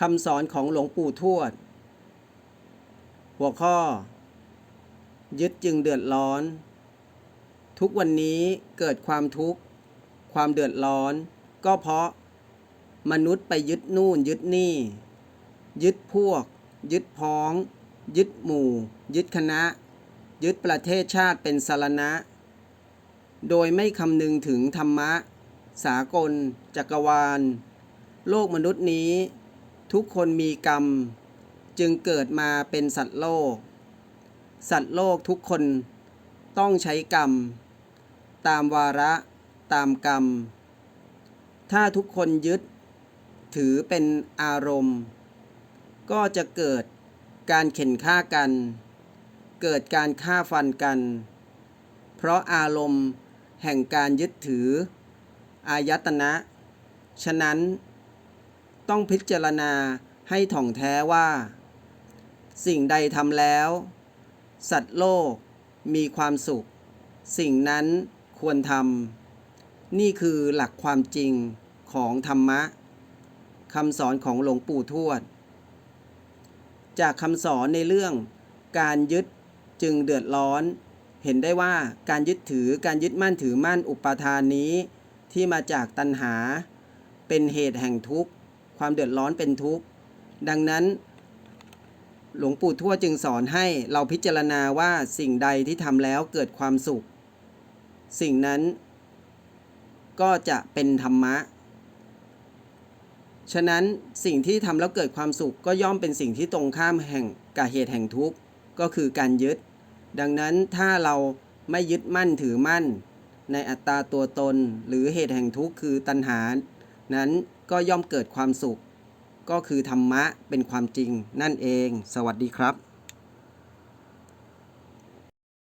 คำสอนของหลวงปู่ทวด หัวข้อ ยึดจึงเดือดร้อน ทุกวันนี้เกิดความทุกข์ ความเดือดร้อน ก็เพราะ มนุษย์ไปยึดนู่นยึดนี่ ยึดพวก ยึดพ้อง ยึดหมู่ ยึดคณะ ยึดประเทศชาติเป็นสารณะ โดยไม่คำนึงถึงธรรมะ สากล จักรวาล โลกมนุษย์นี้ ทุกคนมีกรรม จึงเกิดมาเป็นสัตว์โลก สัตว์โลกทุกคนต้องใช้กรรม ตามวาระตามกรรม ถ้าทุกคนยึด ถือเป็นอารมณ์ ก็จะเกิดการเข็นฆ่ากัน เกิดการฆ่าฟันกัน เพราะอารมณ์แห่งการยึดถือ อายตนะ ฉะนั้น ต้องพิจารณาให้ถ่องแท้ว่า สิ่งใดทำแล้ว สัตว์โลกมีความสุข สิ่งนั้นควรทำนี่คือหลักความจริงของธรรมะคำสอนของหลวงปู่ทวด จากคำสอนในเรื่องการยึดจึงเดือดร้อน เห็นได้ว่าการยึดถือการยึดมั่นถือมั่นอุปาทานนี้ ที่มาจากตัณหา เป็นเหตุแห่งทุกข์ ความเดือดร้อนเป็นทุกข์ ดังนั้น หลวงปู่ทั่วจึงสอนให้เราพิจารณาว่าสิ่งใดที่ทำแล้วเกิดความสุข สิ่งนั้นก็จะเป็นธรรมะ ฉะนั้นสิ่งที่ทำแล้วเกิดความสุขก็ย่อมเป็นสิ่งที่ตรงข้ามแห่งกับเหตุแห่งทุกข์ก็คือการยึด ดังนั้นถ้าเราไม่ยึดมั่นถือมั่น ในอัตตาตัวตนหรือเหตุแห่งทุกข์คือตัณหา นั้น ก็ย่อมเกิดความสุข ก็คือธรรมะเป็นความจริงนั่นเอง สวัสดีครับ